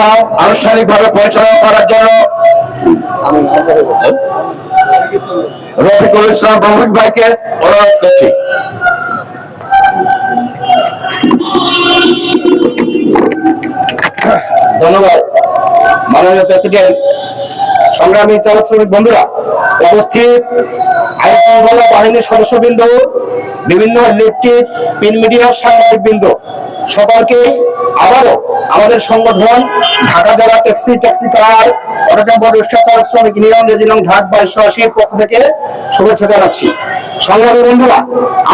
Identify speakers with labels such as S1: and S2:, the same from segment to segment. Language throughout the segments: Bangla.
S1: সভা আনুষ্ঠানিকভাবে পরিচালনা করার জন্য রফিকুল ইসলাম রফিক ভাইকে অনুরোধ করছি।
S2: ধন্যবাদ। মাননীয় প্রেসিডেন্ট, সংগ্রামী শ্রমিক বন্ধুরা উপস্থিত আইন শৃঙ্খলা বাহিনীর সদস্যবৃন্দ, বিভিন্ন ইলেকট্রিক প্রিন্ট মিডিয়ার সাংবাদিক বৃন্দ সকলকে আবারও আমাদের সংগঠন ঢাকা জেলা ট্যাক্সি ট্যাক্সি কার অটোটেম্পর রিক্সা চালক শ্রমিক ইউনিয়ন রেজিনং ঢাক বাইশশো আশির পক্ষ থেকে শুভেচ্ছা জানাচ্ছি। সংগ্রামী বন্ধুরা,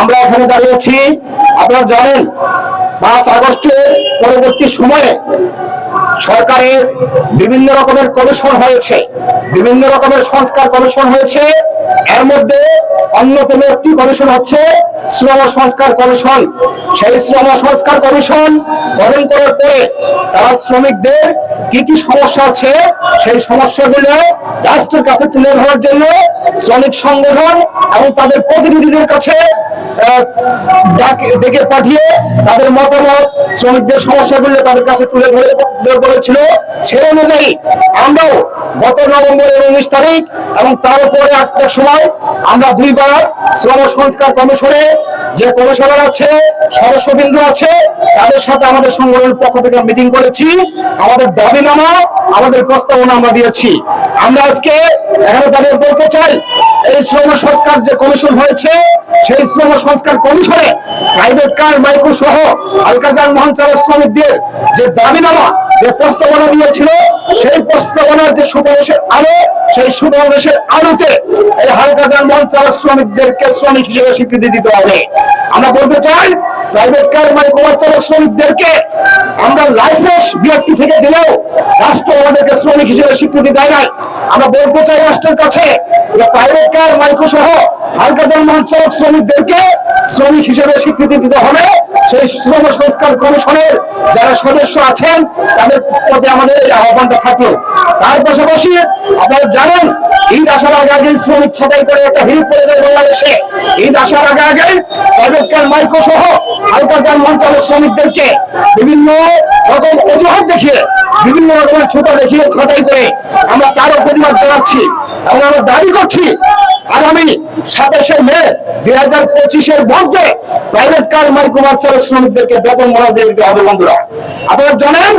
S2: আমরা এখানে দাঁড়িয়েছি। আপনারা জানেন, পাঁচ আগস্টের পরবর্তী সময়ে সরকারের বিভিন্ন রকমের কমিশন হয়েছে। বিভিন্ন রকমের সংস্কার কমিশন হয়েছে। এর মধ্যে অন্যতম একটি কমিশন হচ্ছে শ্রম সংস্কার কমিশন। সেই শ্রম সংস্কার কমিশন গঠন করার পরে তারা শ্রমিকদের কি কি সমস্যা আছে, সেই সমস্যাগুলো রাষ্ট্রের কাছে তুলে ধরার জন্য শ্রমিক সংগঠন এবং তাদের প্রতিনিধিদের কাছে ডাকে- পাঠিয়ে তাদের মতামত, শ্রমিকদের সমস্যাগুলো তাদের কাছে তুলে ধরে বলেছিল। সেই অনুযায়ী আমরাও গত নভেম্বরের উনিশ তারিখ এবং তার উপরে সময় আমরা দুইবার শ্রম সংস্কার কমিশনে যে কমিশনার আছে, সদস্যবৃন্দ আছে, তাদের সাথে আমাদের সংগঠনের পক্ষ থেকে মিটিং করেছি। আমাদের দাবিনামা আমাদের প্রস্তাবনা আমরা দিয়েছি। আমরা আজকে এখানে তাদের বলতে চাই এই শ্রম সংস্কার যে কমিশন হয়েছে, সেই শ্রম সংস্কার কমিশনে প্রাইভেট কার মাইক্রো সহ হালকা যানবাহন চালক শ্রমিকদের যে দাবিনামা যে প্রস্তাবনা দিয়েছিল, সেই প্রস্তাবনার যে সুপারিশের আলো, সেই সুপারিশের আলোতে এই হালকা যানবাহন চালক শ্রমিকদেরকে শ্রমিক হিসেবে স্বীকৃতি দিতে হবে। আমরা বলতে চাই প্রাইভেট কার মাইক্রো চালক শ্রমিকদেরকে আমরা লাইসেন্স বিআরটি থেকে দিলেও রাষ্ট্র আমাদেরকে শ্রমিক হিসেবে স্বীকৃতি দেয় নাই। আমরা বলতে চাই রাষ্ট্রের কাছে যে প্রাইভেট কার মাইক্রো সহ হালকা যানবাহন চালক শ্রমিকদেরকে শ্রমিক হিসেবে স্বীকৃতি দিতে হবে। সেই শ্রম সংস্কার কমিশনের যারা সদস্য আছেন, তাদের প্রতি আমাদের এই আহ্বানটা থাকল। তার পাশাপাশি আপনারা জানেন, ঈদ আসার আগে আগে শ্রমিক ছাঁটাই করে একটা হিড় পড়ে যায় বাংলাদেশে। ঈদ আসার আগে আগে প্রাইভেট কার মাইক্রো সহ হালকা যানবাহন চালক শ্রমিকদেরকে বিভিন্ন রকম অজুহাত দেখিয়ে, বিভিন্ন রকমের ছোট দেখিয়ে, ছাঁটাই করে আমরা তারও প্রতিবাদ জানাচ্ছি এবং আমরা দাবি করছি আগামী সাতাশে মে দুই হাজার পঁচিশের মধ্যে প্রাইভেট কার মাইক্রোবাস চালক শ্রমিকদেরকে বেতন মরা দিয়ে দিতে হবে বন্ধুরা। আপনারা জানেন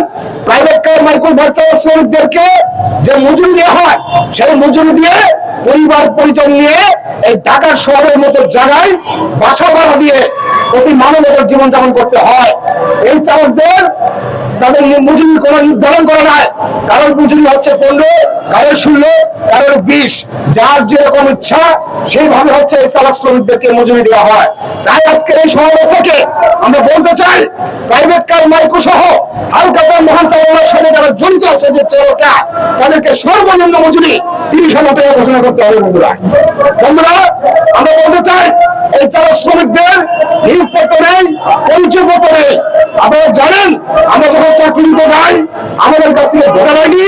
S2: প্রাইভেট কার মাইক্রোবাস চালক শ্রমিকদেরকে যে মজুরি দেওয়া হয়, সেই মজুরি দিয়ে পরিবার পরিজন নিয়ে এই ঢাকার শহরের মতো জায়গায় বাসা ভাড়া দিয়ে প্রতি মানবের জীবন যাপন করতে হয়। এই চালকদের তাদের মজুরি কোনো নির্ধারণ করা নাই। কারোর মজুরি হচ্ছে পনেরো, কারোর ষোলো, কারোর বিশ। যার যেরকম ইচ্ছা, সেইভাবে হচ্ছে এই চালক শ্রমিকদেরকে মজুরি দেওয়া হয়। তাই আজকের এই সমাবেশ থেকে আমরা বলতে চাই প্রাইভেট কার মাইক্রো সহ হালকা মহান চালনার সাথে যারা জড়িত আছে, যে চালকরা, তাদেরকে সর্বনিম্ন মজুরি তিরিশ হাজার টাকা ঘোষণা করতে হবে, বন্ধুরা। বন্ধুরা, আমরা বলতে চাই, এই চালক শ্রমিকদের নিয়োগপত্র নেই নেই। আপনারা জানেন, আমরা যখন যাই, আমাদের কাছ থেকে voter ID,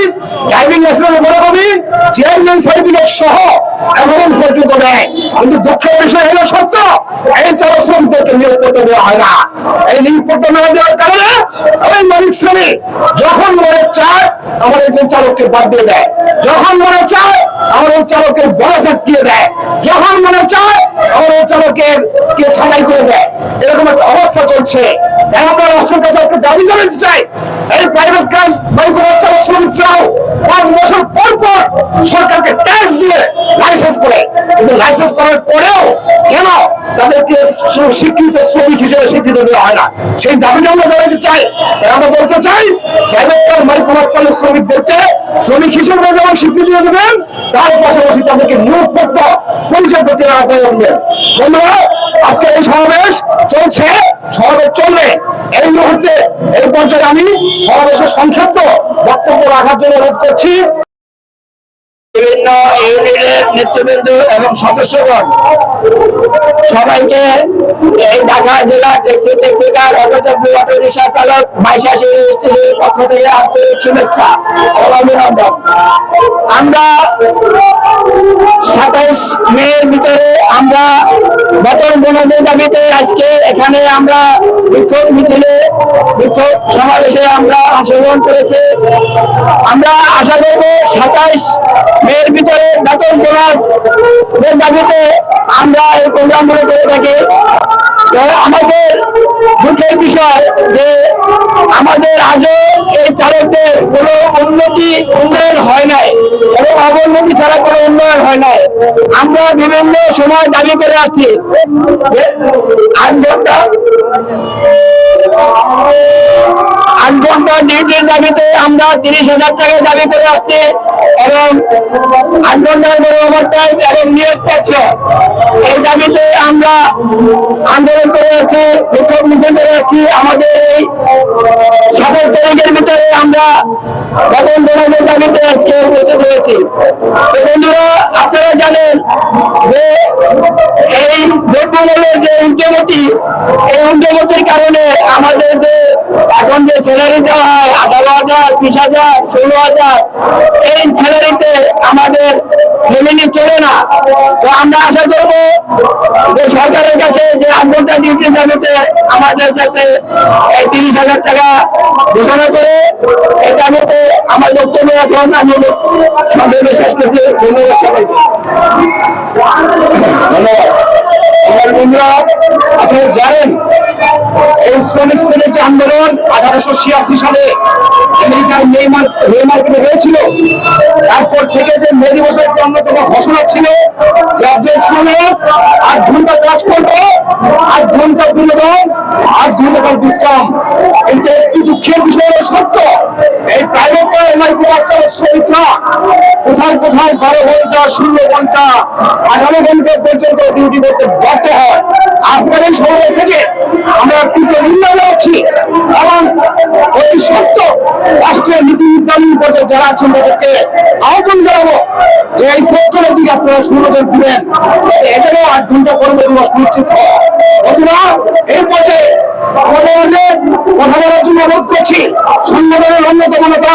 S2: driving licence copy chairman certificate সহ এভিডেন্স পর্যন্ত দেয়। কিন্তু দুঃখের বিষয় হলো সত্য, এই চালক শ্রমিকদেরকে নিয়োগপত্র দেওয়া হয় না। এই নিয়োগপত্র না দেওয়ার কারণে ওই মালিক শ্রমিক যখন মনে চায় আমার একজন চালককে বাদ দিয়ে দেয়। যখন মনে চায়, আমার ওই চালকের বোনাস আটকিয়ে দেয়। যখন মনে চায়, আমার ওই চালকের কে ছাঁটাই করে দেয়। এরকম একটা অবস্থা চলছে। আমরা রাষ্ট্রের কাছে আজকে দাবি জানাতে চাই, এই প্রাইভেট চালক শ্রমিকরাও পাঁচ বছর পর পর সরকারকে ট্যাক্স দিয়ে লাইসেন্স করে। কিন্তু লাইসেন্স করার পরেও কেন তাদেরকে স্বীকৃত শ্রমিক হিসেবে স্বীকৃতি দেওয়া হয় না? সেই দাবিটা আমরা জানাতে চাই। আমরা বলতে চাই প্রাইভেট কার মাইক্রো চালক শ্রমিকদেরকে শ্রমিক হিসেবে যেমন স্বীকৃতি দেবেন, তার পাশাপাশি তাদেরকে নিয়োগপত্র পরিচয় করতে আওতায় আনবেন। বন্ধুরা, আজকে এই সমাবেশ চলছে, সমাবেশ চলবে। এই মুহূর্তে এই পর্যায়ে আমি সমাবেশের সংক্ষিপ্ত বক্তব্য রাখার জন্য অনুরোধ করছি। বিভিন্ন ইউনিটের নেতৃবৃন্দ এবং সদস্যগণ সবাইকে এই ঢাকা জেলা taxi taxi car auto rickshaw চালক বাইশাশি স্টেশনের পক্ষ থেকে আন্তরিক শুভেচ্ছা ও অভিনন্দন। আমরা সাতাইশ মের ভিতরে আমরা বেতন বোনাসের দাবিতে আজকে এখানে আমরা বিক্ষোভ মিছিলে, বিক্ষোভ সমাবেশে আমরা অংশগ্রহণ করেছি। আমরা আশা করব সাতাইশ মের ভিতরে বেতন বোনাস এর আমরা এই প্রোগ্রামগুলো করে থাকি। আমাদের দুঃখের বিষয় যে আমাদের আজও এই চালকদের কোনো উন্নতি, উন্নয়ন হয় নাই এবং অবনতি ছাড়া কোনো উন্নয়ন হয় নাই। আমরা বিভিন্ন সময় দাবি করে আসছি যে আট ঘণ্টা ডিউটির দাবিতে আমরা তিরিশ হাজার টাকা দাবি করে আসছি এবং আট ঘণ্টার বড় ওভার টাইম এবং নিয়োগ পত্র এই দাবিতে আমরা আন্দোলন করে যাচ্ছি বিক্ষোভ মিছিল করে যাচ্ছি আমাদের এই সাতাশ তারিখের ভিতরে আমরা বেতন বোনাসের দাবিতে আজকে উপস্থিত হয়েছি। বন্ধুরা, আপনারা জানেন যে এই দ্রব্যমূল্যের যে উল্টেগতি এই উল্টেগতির কারণে আমাদের যে এখন যে স্যালারি দেওয়া হয়, আঠারো হাজার, বিশ হাজার, ষোলো হাজার, এই স্যালারিতে আমাদের ফ্যামিলি চলে না। তো আমরা আশা করব যে সরকারের কাছে যে আট ডিউটি দাবিতে আমাদের এই তিরিশ হাজার টাকা ঘোষণা করে এই দাবিতে আমার বক্তব্য এখন আমি সংক্ষেপে শেষ করছি ধন্যবাদ সবাইকে।
S3: এই আন্দোলন আঠারোশো ছিয়াশি সালে তারপর বিশ্রাম। কিন্তু একটি দুঃখের বিষয় সত্য। এই প্রাইভেট এমআইটি বাচ্চা শ্রমিকরা কোথায় কোথায় বারো ঘণ্টা ষোলো ঘণ্টা, আঠারো ঘণ্টা পর্যন্ত ডিউটি করতে বাধ্য হয়। আজকের এই সময় থেকে আমরা তীব্র নিন্দা জানাচ্ছি এবং অতি সত্য রাষ্ট্রীয় নীতি নির্ধারণ পর্যায়ে যারা আছেন তাদেরকে আহ্বান জানাব যে এই সেক্টরের দিকে আপনারা সুনজর দিবেন এটারও আট ঘণ্টা কর্মদিবস নিশ্চিত হয়। অথবা এই পর্যায়ে আমাদের কথা বলার জন্য অনুরোধ করছি, সংগঠনের অন্যতম নেতা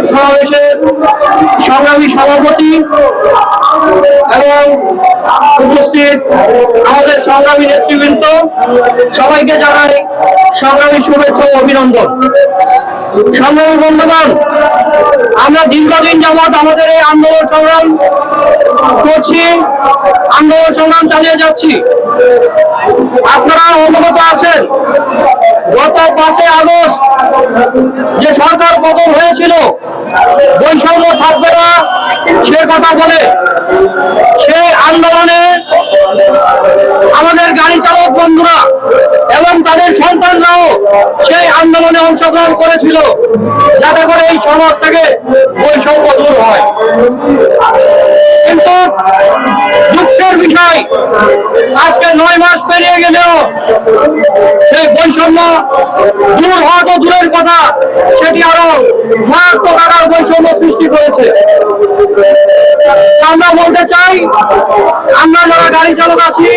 S2: সমাবেশের সংগ্রামী সভাপতি এবং উপস্থিত আমাদের সংগ্রামী নেতৃবৃন্দ, সবাইকে জানাই সংগ্রামী শুভেচ্ছা ও অভিনন্দন। সংগ্রামী বন্ধুগণ, আমরা দীর্ঘদিন যাবৎ আমাদের এই আন্দোলন সংগ্রাম করছি, আন্দোলন সংগ্রাম চালিয়ে যাচ্ছি। আপনারা অবগত আছেন, গত পাঁচই আগস্ট যে সরকার পতন হয়েছিল বৈষম্য থাকবে না। সে কথা বলে, সে আন্দোলনে আমাদের গাড়ি চালক বন্ধুরা এবং তাদের সন্তানরাও সেই আন্দোলনে অংশগ্রহণ করেছিল, যাতে করে এই সমাজ থেকে বৈষম্য দূর হয়। কিন্তু দুঃখের বিষয়। আজকে নয় মাস পেরিয়ে গেলেও সেই বৈষম্য দূর হওয়া তো দূরের কথা, সেটি আরও মারাত্মক আকার বৈষম্য সৃষ্টি করেছে। আমরা বলতে চাই, আমরা যারা গাড়ি চালক আছি,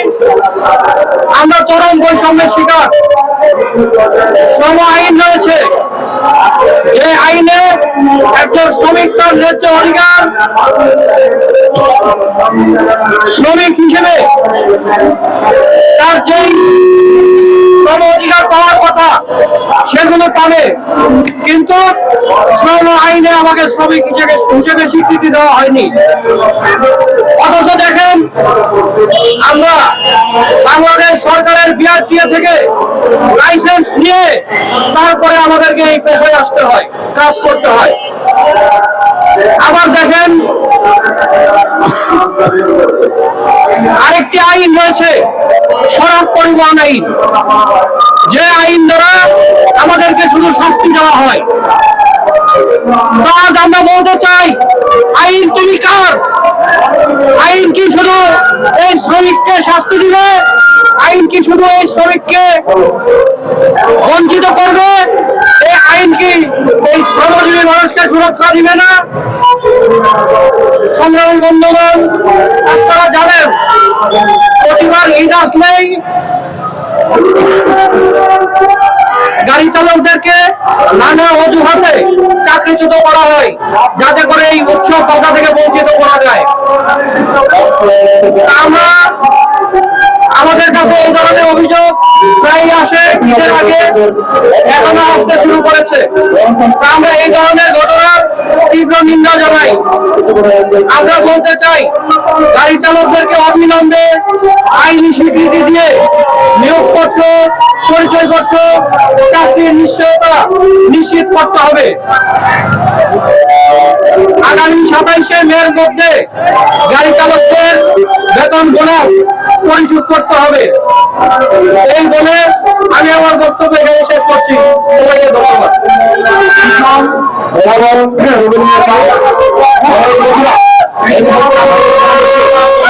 S2: আমরা চরম বৈষম্যের শিকার। শ্রম আইন রয়েছে। যে আইনে একজন শ্রমিক তার ন্যায্য অধিকার শ্রমিক হিসেবে তার যেই শ্রম অধিকার পাওয়ার কথা সেগুলো পাবে। কিন্তু শ্রম আইনে আমাকে শ্রমিক হিসেবে হিসেবে স্বীকৃতি দেওয়া হয়নি। অথচ দেখেন আমরা বাংলাদেশ সরকারের বিআরটিএ থেকে লাইসেন্স নিয়ে তারপরে আমাদেরকে এই পেশায় আসতে হয়, কাজ করতে হয়। আবার দেখেন, আরেকটি আইন রয়েছে সড়ক পরিবহন আইন। যে আইন দ্বারা আমাদেরকে শুধু শাস্তি দেওয়া হয়। আজ আমরা বলতে চাই, আইন তুমি কার? আইন কি শুধু এই শ্রমিককে শাস্তি দিবে? আইন কি শুধু এই শ্রমিককে বঞ্চিত করবে? এই আইন কি এই শ্রমজীবী মানুষকে সুরক্ষা দিবে না? সংগ্রামী বন্ধুগণ, আপনারা জানেন, প্রতিবার ঈদ আসলেই গাড়ি চালকদেরকে নানা অজুহাতে চাকরিচ্যুত করা হয়, যাতে করে এই উৎসব কথা থেকে বঞ্চিত করা যায়। আমরা আমাদের কাছে এই ধরনের অভিযোগ প্রায় আসে, ঈদের আগে এখনও আসতে শুরু করেছে। আমরা এই ধরনের ঘটনার তীব্র নিন্দা জানাই। আমরা বলতে চাই, গাড়ি চালকদেরকে অবিলম্বে আইনি স্বীকৃতি দিয়ে পরিচয়পত্র চাকরির নিশ্চয়তা নিশ্চিত করতে হবে। আগামী সাতাইশে মের মধ্যে গাড়ি চালকদের বেতন বোনাস পরিশোধ করতে হবে। এই বলে আমি আমার বক্তব্য এখানে শেষ করছি। সবাইকে ধন্যবাদ।
S4: করছি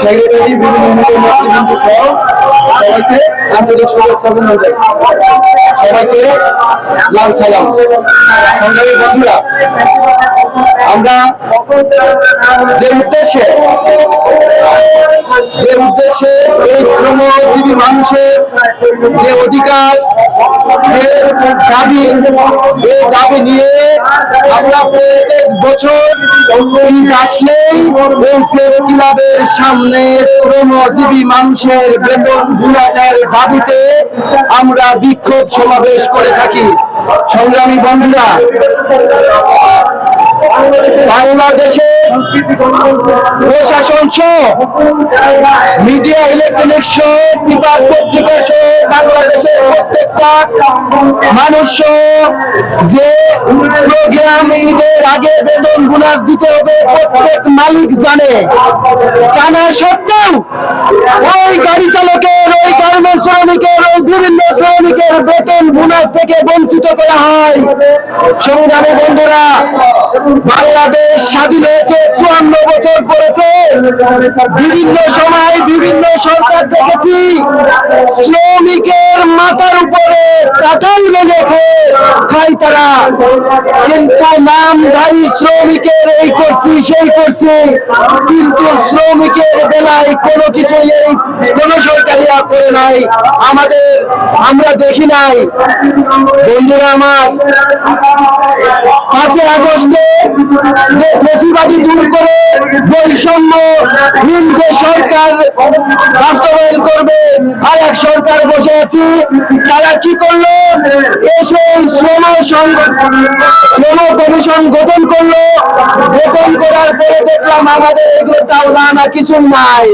S4: সেক্রেটারি বিভিন্ন নেতৃবৃন্দ সহ সবাইকে আন্তরিক শুভেচ্ছা অভিনন্দন। সবাইকে লাল সালাম। সংগ্রামী বন্ধুরা, আমরা যে উদ্দেশ্যে যে উদ্দেশ্যে এই শ্রমজীবী মানুষের যে অধিকার, যে দাবি, এই দাবি নিয়ে আমরা প্রত্যেক বছর আসলেই এই প্রেস ক্লাবের সামনে শ্রমজীবী মানুষের বেতন বোনাসের দাবিতে আমরা বিক্ষোভ সমাবেশ করে থাকি। সংগ্রামী বন্ধুরা বাংলাদেশে প্রশাসন সহ মিডিয়া ইলেকট্রনিক সহ পেপার পত্রিকা সহ বাংলাদেশের প্রত্যেকটা মানুষ যে প্রোগ্রাম ঈদের আগে বেতন বোনাস দিতে হবে, প্রত্যেক মালিক জানে। জানা সত্ত্বেও ওই গাড়ি চালকের, ওই গার্মেন্টস শ্রমিকের, ওই বিভিন্ন শ্রমিকের বেতন বোনাস থেকে বঞ্চিত করা হয়। সংগ্রামী বন্ধুরা, বাংলাদেশ স্বাধীন হয়েছে, চুয়ান্ন বছর পড়েছে। বিভিন্ন সময় বিভিন্ন সরকার দেখেছি, শ্রমিকের মাথার উপরে মেনে খেয়ে খাই তারা। কিন্তু নামধারী শ্রমিকের এই করছি সেই করছি কিন্তু শ্রমিকের বেলায় কোনো কিছু এই কোনো সরকারি করে নাই। আমাদের, আমরা দেখি নাই। বন্ধুরা আমার, পাঁচই আগস্টে যে ফেসিবাদী দূর করে বৈষম্য যে সরকার বাস্তবায়ন করবে, আর এক সরকার বসে আছি, তারা কি করল? এসে শ্রম শ্রম কমিশন গঠন করল। গঠন করার পরে দেখলাম আমাদের এগুলো তাল বাহানা কিছু নাই।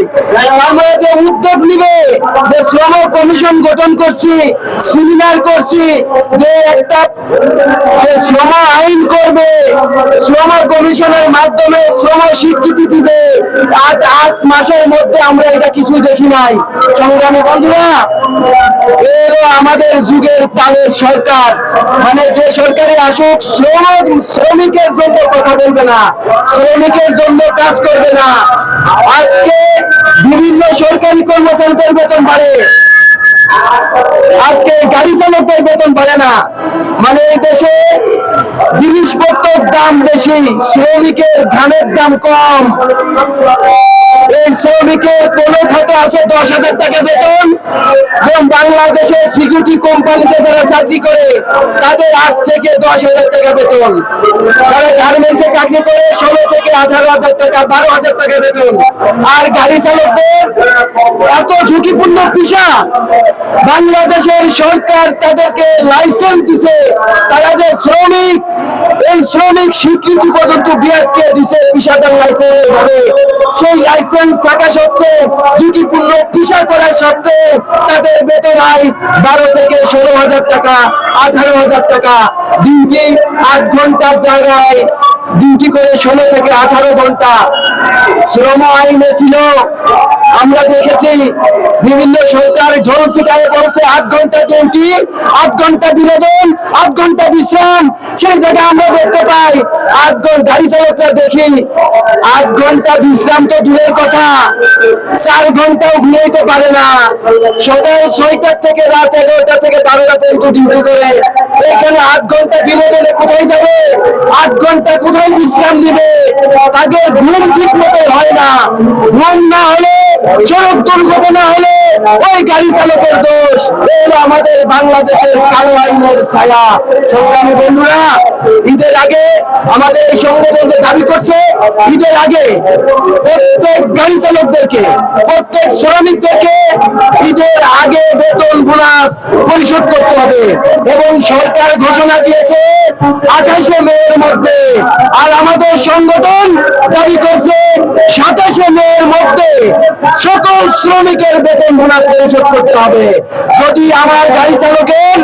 S4: তার মানে যে উদ্যোগ নিবে, যে শ্রম কমিশন গঠন করছি সেমিনার করছি যে একটা শ্রম আইন করবে, শ্রম কমিশনের মাধ্যমে শ্রম স্বীকৃতি দিবে। আট আট মাসের মধ্যে আমরা এটা কিছুই দেখি নাই। সংগ্রামী বন্ধুরা এলো আমাদের যুগের পালের সরকার। মানে যে সরকারে আসুক, শ্রম, শ্রমিকের জন্য কথা বলবে না, শ্রমিকের জন্য কাজ করবে না। আজকে বিভিন্ন সরকারি কর্মচারীদের বেতন বাড়ে। আজকে গাড়ি চালকের বেতন বলে না। মানে এই দেশে জিনিসপত্রের দাম বেশি, শ্রমিকের ধানের দাম কম। এই শ্রমিকের কোনো খাতে আছে দশ হাজার টাকা বেতন? বাংলাদেশের সিকিউরিটি কোম্পানিতে যারা চাকরি করে, তাদের আট থেকে দশ হাজার টাকা বেতন। যারা গার্মেন্টসে চাকরি করে, ষোলো থেকে আঠারো হাজার টাকা, বারো হাজার টাকা বেতন। আর গাড়ি চালকদের এত ঝুঁকিপূর্ণ পেশা বাংলাদেশের সরকার তাদেরকে লাইসেন্স দিছে। তারা যে শ্রমিক, এই শ্রমিক স্বীকৃতি পর্যন্ত বিআরকে দিছে পেশাদার লাইসেন্স ভাবে সেই লাইসেন্স থাকা সত্ত্বেও, ঝুঁকিপূর্ণ পেশা করার সত্ত্বেও তাদের বেতন হয় বারো থেকে ষোলো হাজার টাকা, আঠারো হাজার টাকা। ডিউটি আট ঘণ্টার জায়গায় ডিউটি করে ষোলো থেকে আঠারো ঘণ্টা। শ্রম আইনে ছিল। আমরা দেখেছি বিভিন্ন সরকার ঢোল পিটায় বলছে আট ঘণ্টা ডিউটি আট ঘণ্টা বিনোদন আট ঘণ্টা বিশ্রাম, সেই জায়গায় আমরা দেখতে পাই। আট ঘণ্টা, গাড়ি চালকরা দেখি আট ঘণ্টা বিশ্রাম তো দূরের কথা। চার ঘন্টাও ঘুমাইতে পারে না। সকাল ছয়টার থেকে রাত এগারোটা থেকে বারোটা পর্যন্ত ডিউটি করে। এখানে আট ঘণ্টা বিনোদনে কোথায় যাবে? আট ঘণ্টা কোথায় বিশ্রাম নিবে? তাদের ঘুম ঠিক মতো হয় না। ঘুম না হলে সড়ক দুর্ঘটনা হলে ওই গাড়ি চালকের দোষ। এই হলো আমাদের বাংলাদেশের কালো আইনের ছায়া। সংগ্রামী বন্ধুরা, ঈদের আগে আমাদের এই সংগঠন যে দাবি করছে, ঈদের আগে প্রত্যেক গাড়ি চালকদেরকে, প্রত্যেক শ্রমিকদেরকে ঈদের আগে বেতন বোনাস পরিশোধ করতে হবে এবং সরকার ঘোষণা দিয়েছে আঠাশে মেয়ের মধ্যে। আর আমাদের সংগঠন দাবি করছে সাতাশে মেয়ের মধ্যে সকল শ্রমিকের বেতন বোনাস পরিশোধ করতে হবে। যদি আমার গাড়ি চালকের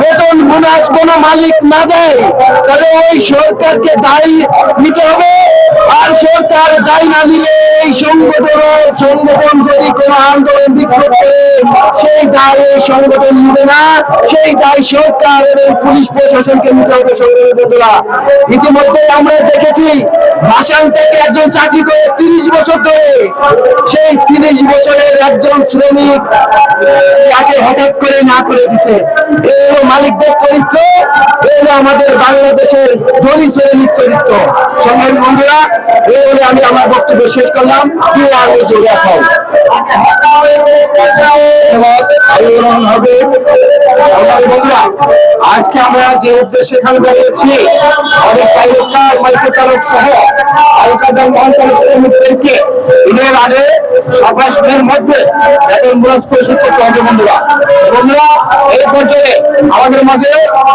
S4: বেতন বোনাস কোনো মালিক না দেয়, তাহলে ওই সরকারকে দায়ী নিতে হবে। আর সরকার দায়ী না নিলে এই সংগঠন সংগঠন যদি কোনো আন্দোলন বিক্ষোভ করে, সেই দায় এই সংগঠন নিবে না। সেই দায় সরকার এবং পুলিশ প্রশাসনকে নিতে হবে সংগ্রামী বন্ধুরা। ইতিমধ্যে আমরা দেখেছি ভাসান থেকে একজন চাকরি করে তিরিশ বছর ধরে, সেই তিরিশ বছরের একজন শ্রমিক তাকে হঠাৎ করে না করে দিছে। এই হলো মালিকদের চরিত্র এই হলো আমাদের বাংলাদেশের ধনী শ্রেণির চরিত্র। সংগ্রামী বন্ধুরা এই বলে আমি আমার বক্তব্য শেষ করলাম। প্রিয় আনন্দ দেখাও
S2: হবে। সংগ্রামী আজকে আমরা যে উদ্দেশ্যে এখানে দাঁড়িয়েছি অনেক প্রাইভেট কার মাইক্রো চালক সহ হালকা যানবাহন চালক শ্রমিকদেরকে, ঈদের আগে সাতাশ মধ্যে আমাদের মাঝে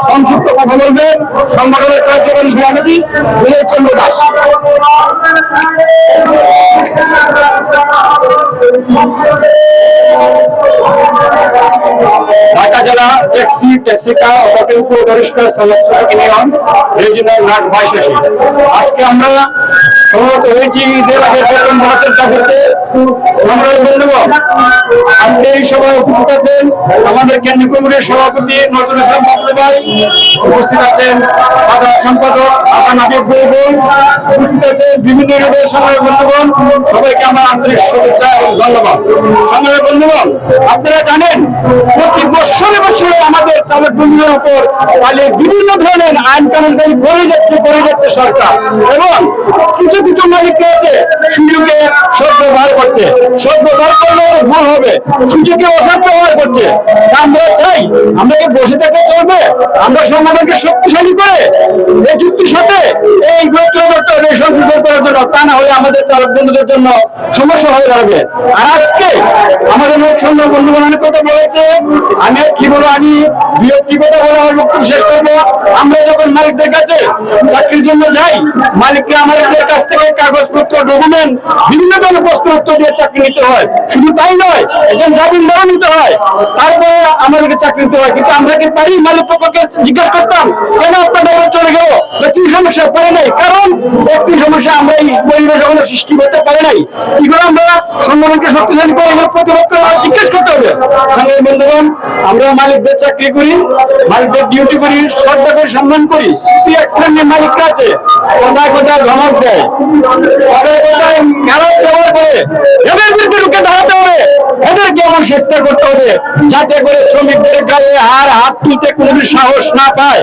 S2: সংক্ষিপ্ত কথা বলবেন সংগঠনের কার্যকরী সভাপতি বিনয় দাস। ঢাকা জেলা ট্যাক্সি ট্যাক্সিকা রিজিনাল নাট আজকে আমরা হয়েছি ঈদের আগে বেতন দাবিতে বন্ধুগণ, আজকে এই সভায় উপস্থিত আছেন আমাদের কেন্দ্রীয় কমিটির সভাপতি নজরুল ইসলাম ভাই, উপস্থিত আছেন সাধারণ সম্পাদক হাসান আবিব বলবুল উপস্থিত আছেন বিভিন্ন সংগ্রামী বন্ধুগণ, সবাইকে আমার আন্তরিক শুভেচ্ছা এবং ধন্যবাদ। সংগ্রামী বন্ধুগণ, আপনারা জানেন, প্রতি বছরে বছরে আমাদের চালক বন্ধুদের উপর তাহলে বিভিন্ন ধরনের আইন কানুন জারি করে যাচ্ছে করে যাচ্ছে সরকার। এবং কিছু কিছু মালিক রয়েছে, সুযোগে সদ ব্যবহার করছে। সদ ব্যবহার করলে ভুল হবে। সুযোগে অসৎ ব্যবহার করছে। আমরা চাই, আমরা কি বসে থাকলে চলবে? আমরা সংগঠনকে শক্তিশালী করে এই যুক্তির সাথে এই গোত্রদত্ত রেশন সুযোগ করার জন্য, তা না হলে আমাদের চালক বন্ধুদের জন্য সমস্যা হয়ে দাঁড়াবে। আর আজকে আমাদের লোক সংগ্রাম বন্ধুগণ অনেক কথা বলেছে। আমি আর কি আমি আমার বক্তব্য শেষ করব। আমরা যখন মালিকদের কাছে চাকরির জন্য যাই, মালিককে আমাদের কাছ থেকে কাগজপত্র ডকুমেন্ট বিভিন্ন ধরনের প্রশ্ন উত্তর দিয়ে চাকরি নিতে হয়। শুধু তাই নয়, একজন নিতে হয়। তারপরে আমাদেরকে চাকরি নিতে হয়। কিন্তু আমরা কি পারি? মালিক পক্ষকে জিজ্ঞাসা করতাম, কেন আপনার চলে গেল? সমস্যা পারে নাই। কারণ একটি সমস্যা আমরা এই পরিবেশ এখনও সৃষ্টি করতে পারি নাই। কি করে আমরা সংগঠনকে শক্তিশালী করে এগুলো প্রতিপক্ষ জিজ্ঞেস করতে হবে। সংগ্রামী বন্ধুগণ, আমরা মালিকদের চাকরি করি, মালিকদের ডিউটি করি শ্রদ্ধা সম্মান করি। কিন্তু এক শ্রেণির মালিকরা আছে কোথায় কোথায় ধমক দেয়। কোথায় কোথায় খারাপ ব্যবহার করে। এদের বিরুদ্ধে রুখে দাঁড়াতে হবে। এদেরকে এমন চেষ্টা করতে হবে, যাতে করে শ্রমিকদের গায়ে হার হাত তুলতে কোনো সাহস না পায়।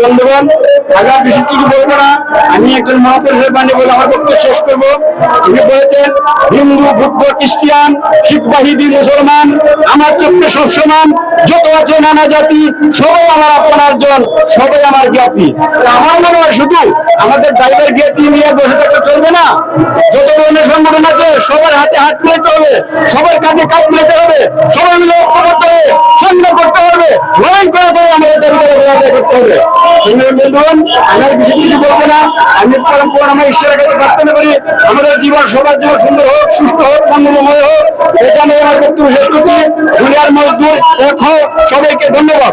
S2: বন্ধুগণ, আগাম বিশেষ কিছু বলব না। আমি একজন মহাপুরুষের বাণী বলে আমার বক্তব্য শেষ করব। তিনি বলেছেন, হিন্দু বুদ্ধ খ্রিস্টিয়ান শিখ মুসলমান, আমার চোখে সব সমান, যত আছে নানা জাতি, সবাই আমার আপনার জন, সবাই আমার জ্ঞাতি। আমার মনে হয় শুধু আমাদের ড্রাইভার গিয়ে নিয়ে বসে থাকলে চলবে না। যত ধরনের সংগঠন আছে, সবার হাতে হাত মিলাতে হবে, সবার কাঁধে কাঁধ মিলাতে হবে, সবাই মিলে ঐক্য করতে হবে সংগ্রাম করতে হবে, লড়াই করে করে আমাদের আদায় করতে হবে। বন্ধুগণ আমি কিছু কিছু বলব না। আমি পরম পর আমার ঈশ্বরের কাছে প্রার্থনা করি, আমাদের জীবন সবার জীবন সুন্দর হোক, সুস্থ হোক, মঙ্গলময় হোক। এখানে আমার বক্তব্য শেষ করছি। দুনিয়ার মজদুর সবাইকে ধন্যবাদ।